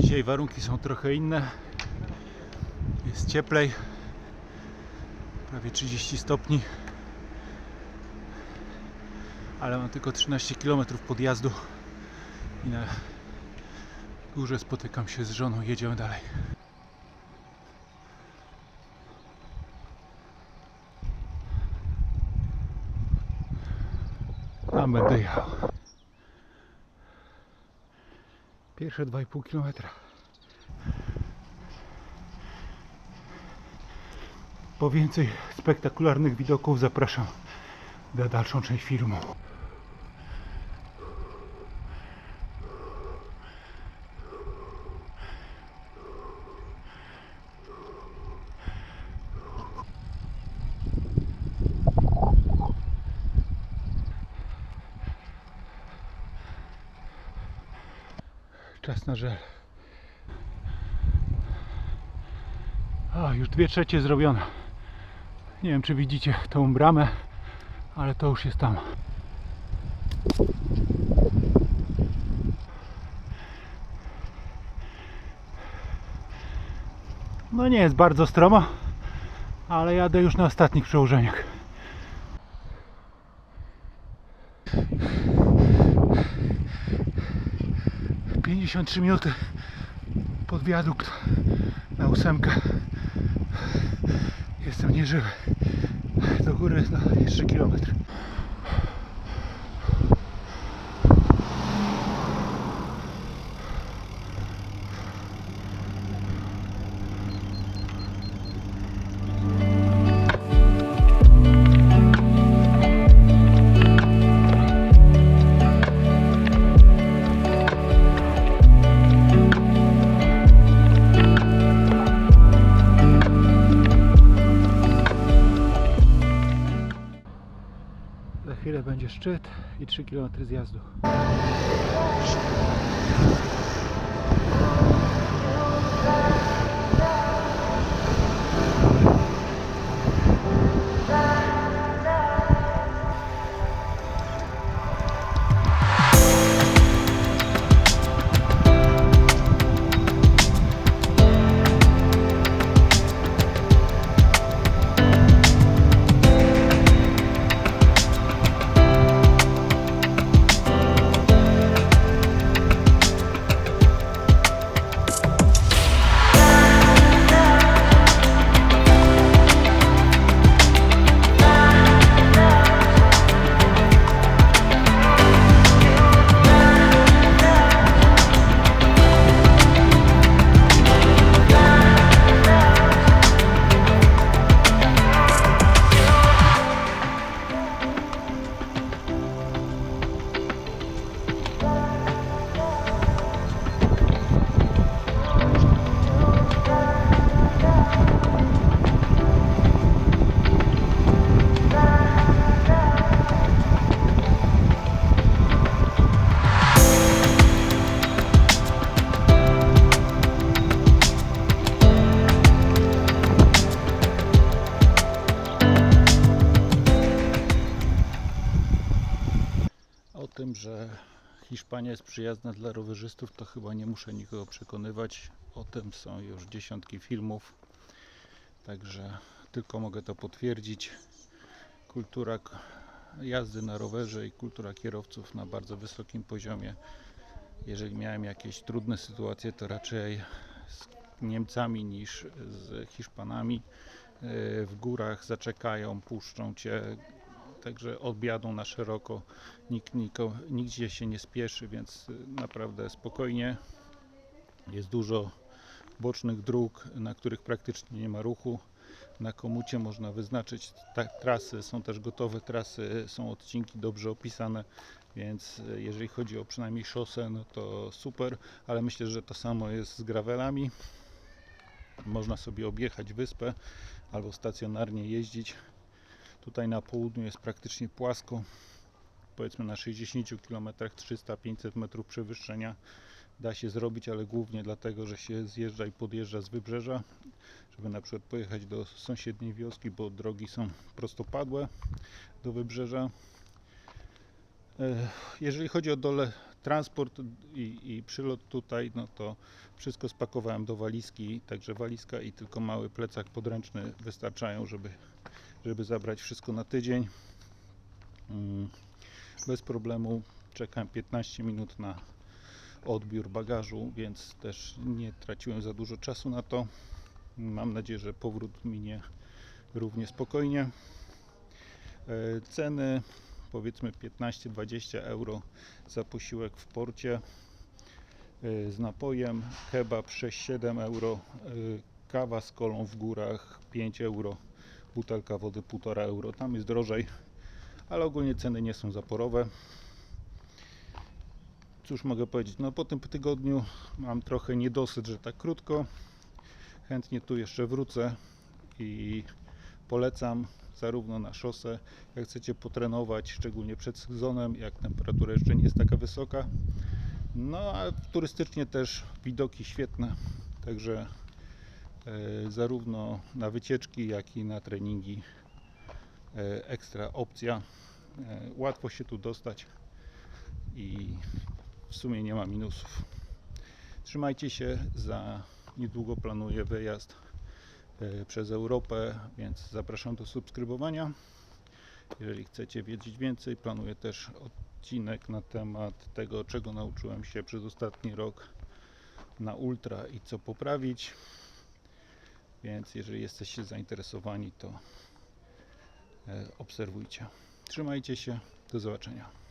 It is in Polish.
Dzisiaj warunki są trochę inne. Jest cieplej. Prawie 30 stopni. Ale mam tylko 13 km podjazdu. I na górze spotykam się z żoną. Jedziemy dalej. Tam będę jechał. Pierwsze 2,5 km. Po więcej spektakularnych widoków zapraszam na dalszą część filmu. Czas na żel. A, już dwie trzecie zrobione. Nie wiem, czy widzicie tą bramę, ale to już jest tam. No nie jest bardzo stromo, ale jadę już na ostatnich przełożeniach. Pięćdziesiąt trzy minuty pod wiadukt na ósemkę. Jestem nieżywy. Do góry no, jeszcze kilometr. Chwilę będzie szczyt i 3 km zjazdu. Tym, że Hiszpania jest przyjazna dla rowerzystów, to chyba nie muszę nikogo przekonywać. O tym są już dziesiątki filmów. Także tylko mogę to potwierdzić. Kultura jazdy na rowerze i kultura kierowców na bardzo wysokim poziomie. Jeżeli miałem jakieś trudne sytuacje, to raczej z Niemcami niż z Hiszpanami. Yy, W górach zaczekają, puszczą cię, także odjadą na szeroko. Nikt niko, nigdzie się nie spieszy, więc y, naprawdę spokojnie. Jest dużo bocznych dróg, na których praktycznie nie ma ruchu. Na komucie można wyznaczyć trasy, są też gotowe trasy, są odcinki dobrze opisane, więc y, jeżeli chodzi o przynajmniej szosę, no to super, ale myślę, że to samo jest z gravelami. Można sobie objechać wyspę albo stacjonarnie jeździć. Tutaj na południu jest praktycznie płasko. Powiedzmy na 60 km 300-500 metrów przewyższenia da się zrobić, ale głównie dlatego, że się zjeżdża i podjeżdża z wybrzeża, żeby na przykład pojechać do sąsiedniej wioski, bo drogi są prostopadłe do wybrzeża. E, Jeżeli chodzi o dole, transport i, i przylot tutaj, no to wszystko spakowałem do walizki, także walizka i tylko mały plecak podręczny wystarczają, żeby, żeby zabrać wszystko na tydzień. Mm, Bez problemu czekałem 15 minut na odbiór bagażu, więc też nie traciłem za dużo czasu na to. Mam nadzieję, że powrót minie równie spokojnie. E, Ceny powiedzmy 15-20 euro za posiłek w porcie e, z napojem, kebab 6-7 euro, e, kawa z kolą w górach 5 euro, butelka wody 1,5 euro. Tam jest drożej, ale ogólnie ceny nie są zaporowe. Cóż mogę powiedzieć? No po tym tygodniu mam trochę niedosyt, że tak krótko. Chętnie tu jeszcze wrócę i polecam zarówno na szosę, jak chcecie potrenować, szczególnie przed sezonem, jak temperatura jeszcze nie jest taka wysoka. No a turystycznie też widoki świetne, także e, zarówno na wycieczki, jak i na treningi e, ekstra opcja. E, łatwo się tu dostać i w sumie nie ma minusów. Trzymajcie się, za niedługo planuję wyjazd przez Europę, więc zapraszam do subskrybowania. Jeżeli chcecie wiedzieć więcej, planuję też odcinek na temat tego, czego nauczyłem się przez ostatni rok na ultra i co poprawić. Więc jeżeli jesteście zainteresowani, to e, obserwujcie. Trzymajcie się, do zobaczenia.